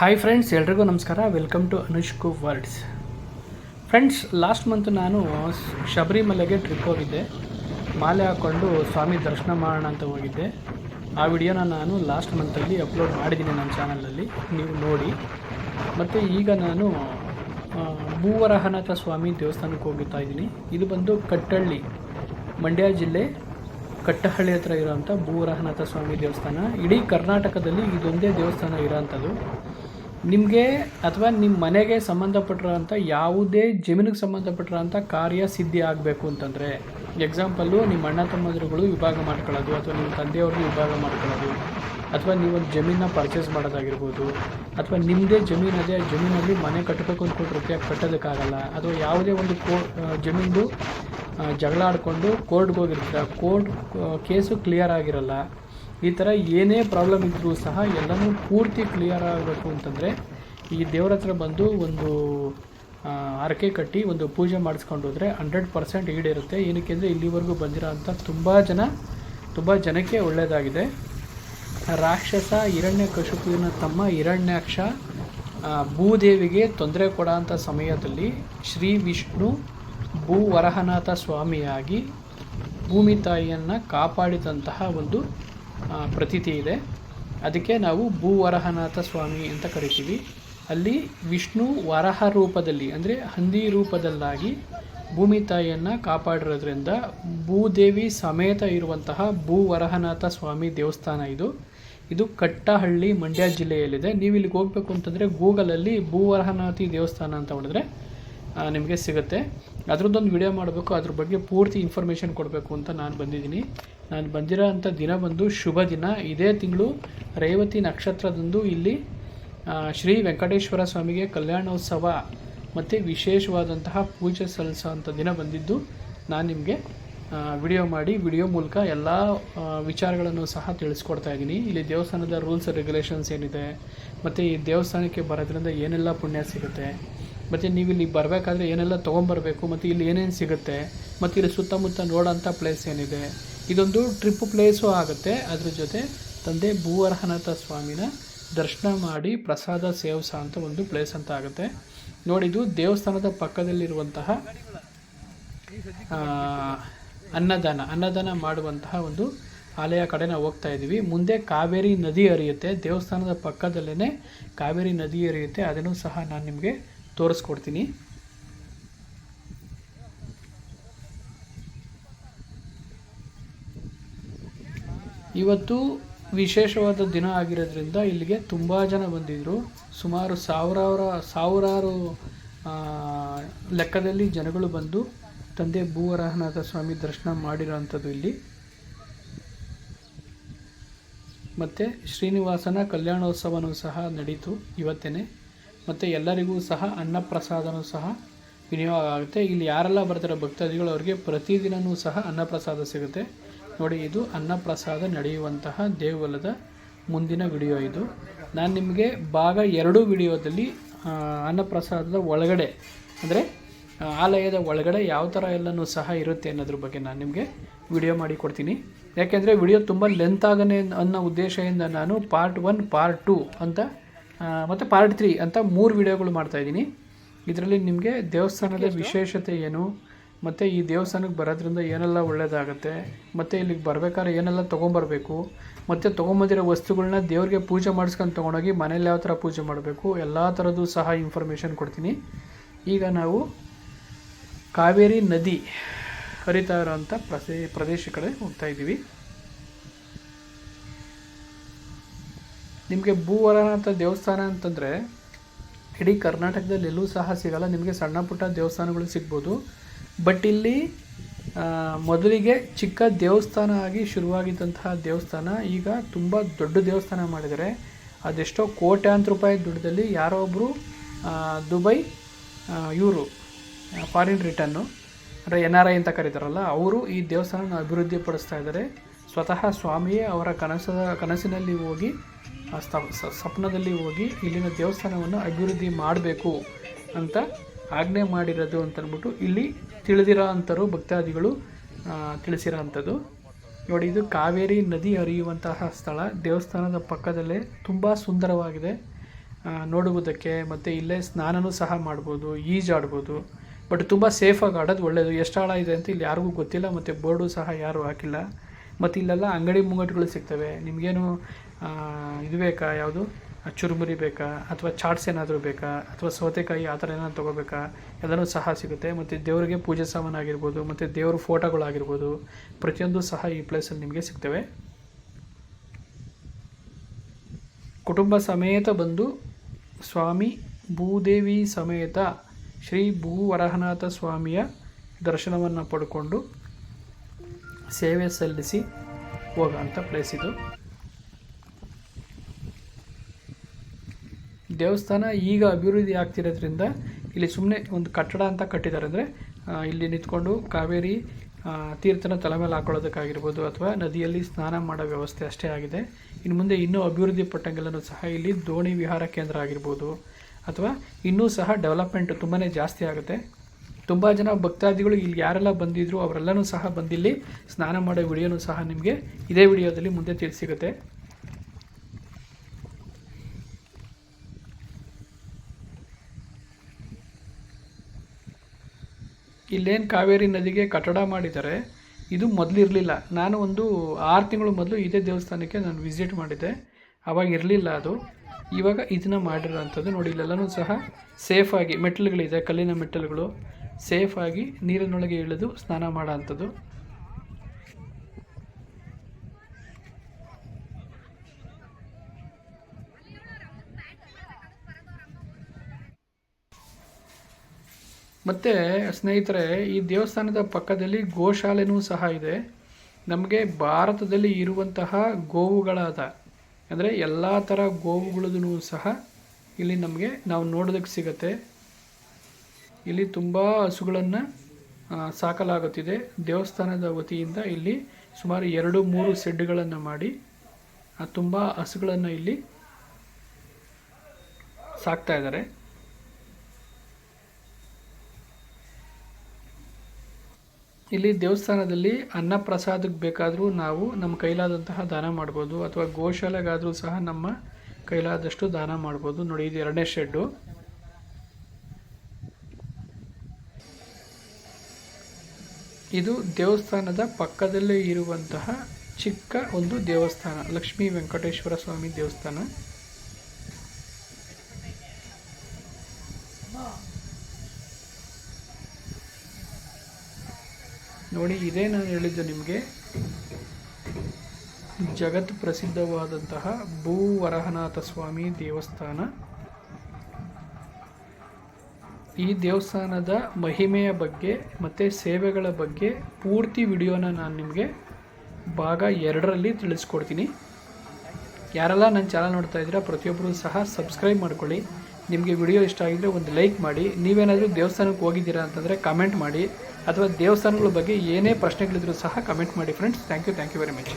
Hi friends ಎಲ್ರಿಗೂ ನಮಸ್ಕಾರ. Welcome to Anushku words friends last month ನಾನು ಶಬರಿಮಲೆಗೆ ಟ್ರಿಪ್ ಹೋಗಿದ್ದೆ. ಮಾಲೆ ಹಾಕ್ಕೊಂಡು ಸ್ವಾಮಿ ದರ್ಶನ ಮಾಡೋಣ ಅಂತ ಹೋಗಿದ್ದೆ. ಆ ವಿಡಿಯೋನ ನಾನು ಲಾಸ್ಟ್ ಮಂತಲ್ಲಿ ಅಪ್ಲೋಡ್ ಮಾಡಿದ್ದೀನಿ ನನ್ನ ಚಾನಲಲ್ಲಿ ನೀವು ನೋಡಿ. ಮತ್ತು ಈಗ ನಾನು ಭೂವರಹನಾಥ ಸ್ವಾಮಿ ದೇವಸ್ಥಾನಕ್ಕೆ ಹೋಗುತ್ತಾ ಇದ್ದೀನಿ. ಇದು ಬಂದು ಕಟ್ಟಹಳ್ಳಿ ಮಂಡ್ಯ ಜಿಲ್ಲೆ ಕಟ್ಟಹಳ್ಳಿ ಹತ್ರ ಇರೋವಂಥ ಭೂವರಹನಾಥ ಸ್ವಾಮಿ ದೇವಸ್ಥಾನ. ಇಡೀ ಕರ್ನಾಟಕದಲ್ಲಿ ಇದೊಂದೇ ದೇವಸ್ಥಾನ ಇರೋಂಥದ್ದು. ನಿಮಗೆ ಅಥವಾ ನಿಮ್ಮ ಮನೆಗೆ ಸಂಬಂಧಪಟ್ಟಿರೋಂಥ ಯಾವುದೇ ಜಮೀನಿಗೆ ಸಂಬಂಧಪಟ್ಟಿರೋಂಥ ಕಾರ್ಯ ಸಿದ್ಧಿ ಆಗಬೇಕು ಅಂತಂದರೆ ಎಕ್ಸಾಂಪಲ್ಲು ನಿಮ್ಮ ಅಣ್ಣ ತಮ್ಮಂದಿರುಗಳು ವಿಭಾಗ ಮಾಡ್ಕೊಳ್ಳೋದು ಅಥವಾ ನಿಮ್ಮ ತಂದೆಯವ್ರದ್ದು ವಿಭಾಗ ಮಾಡ್ಕೊಳ್ಳೋದು ಅಥವಾ ನೀವೊಂದು ಜಮೀನನ್ನ ಪರ್ಚೇಸ್ ಮಾಡೋದಾಗಿರ್ಬೋದು ಅಥವಾ ನಿಮ್ಮದೇ ಜಮೀನು ಅದೇ ಜಮೀನಲ್ಲಿ ಮನೆ ಕಟ್ಟಬೇಕು ಅಂದ್ಕೊಂಡಿರುತ್ತೆ ಕಟ್ಟೋದಕ್ಕಾಗಲ್ಲ ಅಥವಾ ಯಾವುದೇ ಒಂದು ಕೋ ಜಮೀನು ಆ, ಜಗಳ ಆಡಿಕೊಂಡು ಕೋರ್ಟ್ಗೆ ಹೋಗಿರ್ತೀರ ಕೋರ್ಟ್ ಕೇಸು ಕ್ಲಿಯರ್ ಆಗಿರಲ್ಲ ಈ ಥರ ಏನೇ ಪ್ರಾಬ್ಲಮ್ ಇದ್ದರೂ ಸಹ ಎಲ್ಲನೂ ಪೂರ್ತಿ ಕ್ಲಿಯರ್ ಆಗಬೇಕು ಅಂತಂದರೆ ಈ ದೇವ್ರ ಹತ್ರ ಬಂದು ಒಂದು ಹರಕೆ ಕಟ್ಟಿ ಒಂದು ಪೂಜೆ ಮಾಡಿಸ್ಕೊಂಡು ಹೋದರೆ ಹಂಡ್ರೆಡ್ ಪರ್ಸೆಂಟ್ ಈಡೇರುತ್ತೆ. ಏನಕ್ಕೆ ಅಂದರೆ ಇಲ್ಲಿವರೆಗೂ ಬಂದಿರೋ ಅಂಥ ತುಂಬ ಜನ, ತುಂಬ ಜನಕ್ಕೆ ಒಳ್ಳೆಯದಾಗಿದೆ ರಾಕ್ಷಸ, ಹಿರಣ್ಯ ಕಶುಪುವಿನ ತಮ್ಮ ಹಿರಣ್ಯಾಕ್ಷ ಭೂದೇವಿಗೆ ತೊಂದರೆ ಕೊಡೋಂಥ ಸಮಯದಲ್ಲಿ ಶ್ರೀ ವಿಷ್ಣು ಭೂ ವರಹನಾಥ ಸ್ವಾಮಿಯಾಗಿ ಭೂಮಿ ತಾಯಿಯನ್ನು ಕಾಪಾಡಿದಂತಹ ಒಂದು ಪ್ರತೀತಿ ಇದೆ. ಅದಕ್ಕೆ ನಾವು ಭೂವರಹನಾಥ ಸ್ವಾಮಿ ಅಂತ ಕರಿತೀವಿ. ಅಲ್ಲಿ ವಿಷ್ಣು ವರಹ ರೂಪದಲ್ಲಿ, ಅಂದರೆ ಹಂದಿ ರೂಪದಲ್ಲಾಗಿ ಭೂಮಿ ತಾಯಿಯನ್ನು ಕಾಪಾಡಿರೋದ್ರಿಂದ ಭೂದೇವಿ ಸಮೇತ ಇರುವಂತಹ ಭೂವರಹನಾಥ ಸ್ವಾಮಿ ದೇವಸ್ಥಾನ ಇದು. ಇದು ಕಟ್ಟಹಳ್ಳಿ ಮಂಡ್ಯ ಜಿಲ್ಲೆಯಲ್ಲಿದೆ. ನೀವು ಇಲ್ಲಿಗೆ ಹೋಗಬೇಕು ಅಂತಂದರೆ ಗೂಗಲಲ್ಲಿ ಭೂವರಹನಾಥಿ ದೇವಸ್ಥಾನ ಅಂತ ಹೊಡೆದ್ರೆ ನಿಮಗೆ ಸಿಗುತ್ತೆ. ಅದ್ರದ್ದೊಂದು ವಿಡಿಯೋ ಮಾಡಬೇಕು, ಅದ್ರ ಬಗ್ಗೆ ಪೂರ್ತಿ ಇನ್ಫಾರ್ಮೇಷನ್ ಕೊಡಬೇಕು ಅಂತ ನಾನು ಬಂದಿದ್ದೀನಿ. ನಾನು ಬಂದಿರೋ ಅಂಥ ದಿನ ಬಂದು ಶುಭ ದಿನ. ಇದೇ ತಿಂಗಳು ರೇವತಿ ನಕ್ಷತ್ರದಂದು ಇಲ್ಲಿ ಶ್ರೀ ವೆಂಕಟೇಶ್ವರ ಸ್ವಾಮಿಗೆ ಕಲ್ಯಾಣೋತ್ಸವ ಮತ್ತು ವಿಶೇಷವಾದಂತಹ ಪೂಜೆ ಸಲ್ಲಿಸೋ ಅಂಥ ದಿನ ಬಂದಿದ್ದು, ನಾನು ನಿಮಗೆ ವಿಡಿಯೋ ಮಾಡಿ ವಿಡಿಯೋ ಮೂಲಕ ಎಲ್ಲ ವಿಚಾರಗಳನ್ನು ಸಹ ತಿಳಿಸ್ಕೊಡ್ತಾ ಇದ್ದೀನಿ. ಇಲ್ಲಿ ದೇವಸ್ಥಾನದ ರೂಲ್ಸ್ ರೆಗ್ಯುಲೇಷನ್ಸ್ ಏನಿದೆ, ಮತ್ತು ಈ ದೇವಸ್ಥಾನಕ್ಕೆ ಬರೋದ್ರಿಂದ ಏನೆಲ್ಲ ಪುಣ್ಯ ಸಿಗುತ್ತೆ ಮತ್ತು ನೀವು ಇಲ್ಲಿ ಬರಬೇಕಾದ್ರೆ ಏನೆಲ್ಲ ತೊಗೊಂಬರ್ಬೇಕು, ಮತ್ತು ಇಲ್ಲಿ ಏನೇನು ಸಿಗುತ್ತೆ, ಮತ್ತು ಇಲ್ಲಿ ಸುತ್ತಮುತ್ತ ನೋಡೋಂಥ ಪ್ಲೇಸ್ ಏನಿದೆ. ಇದೊಂದು ಟ್ರಿಪ್ ಪ್ಲೇಸು ಆಗುತ್ತೆ. ಅದ್ರ ಜೊತೆ ತಂದೆ ಭೂವರಹನಾಥ ಸ್ವಾಮಿನ ದರ್ಶನ ಮಾಡಿ ಪ್ರಸಾದ ಸೇವಸ ಅಂತ ಒಂದು ಪ್ಲೇಸ್ ಅಂತ ಆಗುತ್ತೆ. ನೋಡಿದ್ದು ದೇವಸ್ಥಾನದ ಪಕ್ಕದಲ್ಲಿರುವಂತಹ ಅನ್ನದಾನ. ಅನ್ನದಾನ ಮಾಡುವಂತಹ ಒಂದು ಆಲಯ ಕಡೆ ನಾವು ಹೋಗ್ತಾ ಇದ್ದೀವಿ. ಮುಂದೆ ಕಾವೇರಿ ನದಿ ಹರಿಯುತ್ತೆ. ದೇವಸ್ಥಾನದ ಪಕ್ಕದಲ್ಲೇ ಕಾವೇರಿ ನದಿ ಹರಿಯುತ್ತೆ. ಅದನ್ನು ಸಹ ನಾನು ನಿಮಗೆ ತೋರಿಸ್ಕೊಡ್ತೀನಿ. ಇವತ್ತು ವಿಶೇಷವಾದ ದಿನ ಆಗಿರೋದ್ರಿಂದ ಇಲ್ಲಿಗೆ ತುಂಬ ಜನ ಬಂದಿದ್ದರು ಸುಮಾರು ಸಾವಿರಾರು ಸಾವಿರಾರು ಲೆಕ್ಕದಲ್ಲಿ ಜನಗಳು ಬಂದು ತಂದೆ ಭೂವರಹನಾಥ ಸ್ವಾಮಿ ದರ್ಶನ ಮಾಡಿರೋವಂಥದ್ದು ಇಲ್ಲಿ. ಮತ್ತು ಶ್ರೀನಿವಾಸನ ಕಲ್ಯಾಣೋತ್ಸವನೂ ಸಹ ನಡೀತು ಇವತ್ತೇ ಮತ್ತು ಎಲ್ಲರಿಗೂ ಸಹ ಅನ್ನಪ್ರಸಾದನೂ ಸಹ ವಿನಿಯೋಗ ಆಗುತ್ತೆ. ಇಲ್ಲಿ ಯಾರೆಲ್ಲ ಬರ್ತಾರೆ ಭಕ್ತಾದಿಗಳು ಅವರಿಗೆ ಪ್ರತಿದಿನವೂ ಸಹ ಅನ್ನಪ್ರಸಾದ ಸಿಗುತ್ತೆ. ನೋಡಿ, ಇದು ಅನ್ನಪ್ರಸಾದ ನಡೆಯುವಂತಹ ದೇಗುಲದ ಮುಂದಿನ ವಿಡಿಯೋ ಇದು. ನಾನು ನಿಮಗೆ ಭಾಗ ಎರಡು ವಿಡಿಯೋದಲ್ಲಿ ಅನ್ನಪ್ರಸಾದದ ಒಳಗಡೆ, ಅಂದರೆ ಆಲಯದ ಒಳಗಡೆ ಯಾವ ಥರ ಎಲ್ಲನೂ ಸಹ ಇರುತ್ತೆ ಅನ್ನೋದ್ರ ಬಗ್ಗೆ ನಾನು ನಿಮಗೆ ವಿಡಿಯೋ ಮಾಡಿ ಕೊಡ್ತೀನಿ. ಯಾಕೆಂದರೆ ವಿಡಿಯೋ ತುಂಬ ಲೆಂತ್ ಆಗನೆ ಅನ್ನೋ ಉದ್ದೇಶದಿಂದ ನಾನು ಪಾರ್ಟ್ ಒನ್ ಪಾರ್ಟ್ ಟು ಅಂತ ಮತ್ತು ಪಾರ್ಟ್ ತ್ರೀ ಅಂತ ಮೂರು ವಿಡಿಯೋಗಳು ಮಾಡ್ತಾಯಿದ್ದೀನಿ ಇದರಲ್ಲಿ ನಿಮಗೆ ದೇವಸ್ಥಾನದ ವಿಶೇಷತೆ ಏನು? ಮತ್ತು ಈ ದೇವಸ್ಥಾನಕ್ಕೆ ಬರೋದ್ರಿಂದ ಏನೆಲ್ಲ ಒಳ್ಳೆಯದಾಗುತ್ತೆ ಮತ್ತು ಇಲ್ಲಿಗೆ ಬರ್ಬೇಕಾದ್ರೆ ಏನೆಲ್ಲ ತೊಗೊಂಬರ್ಬೇಕು? ಮತ್ತು ತೊಗೊಂಬಂದಿರೋ ವಸ್ತುಗಳನ್ನ ದೇವ್ರಿಗೆ ಪೂಜೆ ಮಾಡಿಸ್ಕೊಂಡು ತೊಗೊಂಡೋಗಿ ಮನೇಲಿ ಯಾವ ಥರ ಪೂಜೆ ಮಾಡಬೇಕು? ಎಲ್ಲ ಥರದ್ದು ಸಹ ಇನ್ಫಾರ್ಮೇಷನ್ ಕೊಡ್ತೀನಿ. ಈಗ ನಾವು ಕಾವೇರಿ ನದಿ ಹರಿತಾ ಇರೋಂಥ ಪ್ರದೇ ಪ್ರದೇಶ ಕಡೆ ಹೋಗ್ತಾ ನಿಮಗೆ ಭೂವರನಾಥ ದೇವಸ್ಥಾನ ಅಂತಂದರೆ ಇಡೀ ಕರ್ನಾಟಕದಲ್ಲಿ ಎಲ್ಲೂ ಸಹ ಸಿಗಲ್ಲ. ನಿಮಗೆ ಸಣ್ಣ ಪುಟ್ಟ ದೇವಸ್ಥಾನಗಳು ಸಿಗ್ಬೋದು. ಬಟ್ ಇಲ್ಲಿ ಮೊದಲಿಗೆ ಚಿಕ್ಕ ದೇವಸ್ಥಾನ ಆಗಿ ಶುರುವಾಗಿದ್ದಂತಹ ದೇವಸ್ಥಾನ ಈಗ ತುಂಬ ದೊಡ್ಡ ದೇವಸ್ಥಾನ ಮಾಡಿದರೆ ಅದೆಷ್ಟೋ ಕೋಟ್ಯಾಂತರ ರೂಪಾಯಿ ದುಡ್ಡಲ್ಲಿ ಯಾರೋ ಒಬ್ಬರು ದುಬೈ ಇವರು ಫಾರಿನ್ ರಿಟರ್ನು ಅಂದರೆ ಎನ್ ಆರ್ ಐ ಅಂತ ಕರೀತಾರಲ್ಲ, ಅವರು ಈ ದೇವಸ್ಥಾನನ ಅಭಿವೃದ್ಧಿಪಡಿಸ್ತಾ ಇದ್ದಾರೆ. ಸ್ವತಃ ಸ್ವಾಮಿಯೇ ಅವರ ಕನಸದ, ಕನಸಿನಲ್ಲಿ ಹೋಗಿ ಸ್ವಪ್ನದಲ್ಲಿ ಹೋಗಿ ಇಲ್ಲಿನ ದೇವಸ್ಥಾನವನ್ನು ಅಭಿವೃದ್ಧಿ ಮಾಡಬೇಕು ಅಂತ ಆಜ್ಞೆ ಮಾಡಿರೋದು ಅಂತಂದ್ಬಿಟ್ಟು ಇಲ್ಲಿ ತಿಳಿದಿರೋ ಅಂಥರು ಭಕ್ತಾದಿಗಳು ತಿಳಿಸಿರೋ ಅಂಥದ್ದು. ನೋಡಿ, ಇದು ಕಾವೇರಿ ನದಿ ಹರಿಯುವಂತಹ ಸ್ಥಳ. ದೇವಸ್ಥಾನದ ಪಕ್ಕದಲ್ಲೇ ತುಂಬ ಸುಂದರವಾಗಿದೆ. ನೋಡುವುದಕ್ಕೆ ಮತ್ತು ಇಲ್ಲೇ ಸ್ನಾನನೂ ಸಹ ಮಾಡ್ಬೋದು, ಈಜಾಡ್ಬೋದು. ಬಟ್ ತುಂಬ ಸೇಫಾಗಿ ಆಡೋದು ಒಳ್ಳೆಯದು ಎಷ್ಟು ಆಳ ಇದೆ ಅಂತ ಇಲ್ಲಿ ಯಾರಿಗೂ ಗೊತ್ತಿಲ್ಲ, ಮತ್ತು ಬೋರ್ಡು ಸಹ ಯಾರೂ ಹಾಕಿಲ್ಲ. ಮತ್ತು ಇಲ್ಲೆಲ್ಲ ಅಂಗಡಿ ಮುಂಗಟ್ಟುಗಳು ಸಿಗ್ತವೆ. ನಿಮಗೇನು ಇದು ಬೇಕಾ ಯಾವುದು? ಚುರುಮುರಿ ಬೇಕಾ? ಅಥವಾ ಚಾಟ್ಸ್ ಏನಾದರೂ ಬೇಕಾ? ಅಥವಾ ಸೌತೆಕಾಯಿ ಆ ಥರ ಏನಾದ್ರು ತೊಗೋಬೇಕಾ? ಎಲ್ಲನೂ ಸಹ ಸಿಗುತ್ತೆ. ಮತ್ತು ದೇವರಿಗೆ ಪೂಜೆ ಸಾಮಾನು ಆಗಿರ್ಬೋದು, ಮತ್ತು ದೇವ್ರ ಫೋಟೋಗಳಾಗಿರ್ಬೋದು ಪ್ರತಿಯೊಂದು ಸಹ ಈ ಪ್ಲೇಸಲ್ಲಿ ನಿಮಗೆ ಸಿಗ್ತವೆ. ಕುಟುಂಬ ಸಮೇತ ಬಂದು ಸ್ವಾಮಿ ಭೂದೇವಿ ಸಮೇತ ಶ್ರೀ ಭೂ ವರಹನಾಥ ಸ್ವಾಮಿಯ ದರ್ಶನವನ್ನು ಪಡ್ಕೊಂಡು ಸೇವೆ ಸಲ್ಲಿಸಿ ಹೋಗೋಂಥ ಪ್ಲೇಸ್ ಇದು. ದೇವಸ್ಥಾನ ಈಗ ಅಭಿವೃದ್ಧಿ ಆಗ್ತಿರೋದ್ರಿಂದ ಇಲ್ಲಿ ಸುಮ್ಮನೆ ಒಂದು ಕಟ್ಟಡ ಅಂತ ಕಟ್ಟಿದ್ದಾರೆ. ಅಂದರೆ ಇಲ್ಲಿ ನಿಂತ್ಕೊಂಡು ಕಾವೇರಿ ತೀರ್ಥನ ತಲೆ ಮೇಲೆ ಹಾಕೊಳ್ಳೋದಕ್ಕಾಗಿರ್ಬೋದು ಅಥವಾ ನದಿಯಲ್ಲಿ ಸ್ನಾನ ಮಾಡೋ ವ್ಯವಸ್ಥೆ ಅಷ್ಟೇ ಆಗಿದೆ. ಇನ್ನು ಮುಂದೆ ಇನ್ನೂ ಅಭಿವೃದ್ಧಿ ಪಟ್ಟಂಗೆಲ್ಲನೂ ಸಹ ಇಲ್ಲಿ ದೋಣಿ ವಿಹಾರ ಕೇಂದ್ರ ಆಗಿರ್ಬೋದು. ಅಥವಾ ಇನ್ನೂ ಸಹ ಡೆವಲಪ್ಮೆಂಟ್ ತುಂಬಾ ಜಾಸ್ತಿ ಆಗುತ್ತೆ. ತುಂಬ ಜನ ಭಕ್ತಾದಿಗಳು ಇಲ್ಲಿ ಯಾರೆಲ್ಲ ಬಂದಿದ್ರು ಅವರೆಲ್ಲನೂ ಸಹ ಬಂದಿಲ್ಲಿ ಸ್ನಾನ ಮಾಡೋ ವಿಡಿಯೋನೂ ಸಹ ನಿಮಗೆ ಇದೇ ವಿಡಿಯೋದಲ್ಲಿ ಮುಂದೆ ತಿಳಿಸಿಗುತ್ತೆ. ಇಲ್ಲೇನು ಕಾವೇರಿ ನದಿಗೆ ಕಟ್ಟಡ ಮಾಡಿದ್ದಾರೆ ಇದು ಮೊದಲು ಇರಲಿಲ್ಲ ನಾನು ಒಂದು ಆರು ತಿಂಗಳು ಮೊದಲು ಇದೇ ದೇವಸ್ಥಾನಕ್ಕೆ ನಾನು ವಿಸಿಟ್ ಮಾಡಿದ್ದೆ. ಅವಾಗ ಇರಲಿಲ್ಲ ಅದು. ಇವಾಗ ಇದನ್ನ ಮಾಡಿರೋಂಥದ್ದು ನೋಡಿ, ಇಲ್ಲೆಲ್ಲನೂ ಸಹ ಸೇಫಾಗಿ ಮೆಟ್ಟಿಲುಗಳಿದೆ, ಕಲ್ಲಿನ ಮೆಟ್ಟಿಲುಗಳು. ಸೇಫಾಗಿ ನೀರಿನೊಳಗೆ ಇಳಿದು ಸ್ನಾನ ಮಾಡೋ ಅಂಥದ್ದು ಮತ್ತು ಸ್ನೇಹಿತರೆ, ಈ ದೇವಸ್ಥಾನದ ಪಕ್ಕದಲ್ಲಿ ಗೋಶಾಲೆನೂ ಸಹ ಇದೆ. ನಮಗೆ ಭಾರತದಲ್ಲಿ ಇರುವಂತಹ ಗೋವುಗಳಾದ, ಅಂದರೆ ಎಲ್ಲ ಥರ ಗೋವುಗಳದೂ ಸಹ ಇಲ್ಲಿ ನಮಗೆ ನಾವು ನೋಡೋದಕ್ಕೆ ಸಿಗತ್ತೆ. ಇಲ್ಲಿ ತುಂಬ ಹಸುಗಳನ್ನು ಸಾಕಲಾಗುತ್ತಿದೆ. ದೇವಸ್ಥಾನದ ವತಿಯಿಂದ ಇಲ್ಲಿ ಸುಮಾರು ಎರಡು ಮೂರು ಸೆಡ್ಗಳನ್ನು ಮಾಡಿ ತುಂಬ ಹಸುಗಳನ್ನು ಇಲ್ಲಿ ಸಾಕ್ತಾ ಇದ್ದಾರೆ. ಇಲ್ಲಿ ದೇವಸ್ಥಾನದಲ್ಲಿ ಅನ್ನ ಪ್ರಸಾದಕ್ಕೆ ಬೇಕಾದರೂ ನಾವು ನಮ್ಮ ಕೈಲಾದಂತಹ ದಾನ ಮಾಡ್ಬೋದು, ಅಥವಾ ಗೋಶಾಲೆಗಾದರೂ ಸಹ ನಮ್ಮ ಕೈಲಾದಷ್ಟು ದಾನ ಮಾಡ್ಬೋದು. ನೋಡಿ, ಇದು ಎರಡನೇ ಶೆಡ್ಡು ಇದು ದೇವಸ್ಥಾನದ ಪಕ್ಕದಲ್ಲೇ ಇರುವಂತಹ ಚಿಕ್ಕ ಒಂದು ದೇವಸ್ಥಾನ, ಲಕ್ಷ್ಮೀ ವೆಂಕಟೇಶ್ವರ ಸ್ವಾಮಿ ದೇವಸ್ಥಾನ. ನೋಡಿ, ಇದೇ ನಾನು ಹೇಳಿದ್ದು ನಿಮಗೆ. ಜಗತ್ ಪ್ರಸಿದ್ಧವಾದಂತಹ ಭೂವರಹನಾಥ ಸ್ವಾಮಿ ದೇವಸ್ಥಾನ. ಈ ದೇವಸ್ಥಾನದ ಮಹಿಮೆಯ ಬಗ್ಗೆ ಮತ್ತು ಸೇವೆಗಳ ಬಗ್ಗೆ ಪೂರ್ತಿ ವಿಡಿಯೋನ ನಾನು ನಿಮಗೆ ಭಾಗ ಎರಡರಲ್ಲಿ ತಿಳಿಸ್ಕೊಡ್ತೀನಿ. ಯಾರೆಲ್ಲ ನನ್ನ ಚಾನಲ್ ನೋಡ್ತಾ ಇದ್ದೀರಾ ಪ್ರತಿಯೊಬ್ಬರೂ ಸಹ ಸಬ್ಸ್ಕ್ರೈಬ್ ಮಾಡ್ಕೊಳ್ಳಿ. ನಿಮಗೆ ವಿಡಿಯೋ ಇಷ್ಟ ಆಗಿದ್ದರೆ ಒಂದು ಲೈಕ್ ಮಾಡಿ. ನೀವೇನಾದರೂ ದೇವಸ್ಥಾನಕ್ಕೆ ಹೋಗಿದ್ದೀರಾ ಅಂತಂದರೆ ಕಮೆಂಟ್ ಮಾಡಿ. ಅಥವಾ ದೇವಸ್ಥಾನಗಳ ಬಗ್ಗೆ ಏನೇ ಪ್ರಶ್ನೆಗಳಿದ್ರು ಸಹ ಕಮೆಂಟ್ ಮಾಡಿ friends thank you thank you very much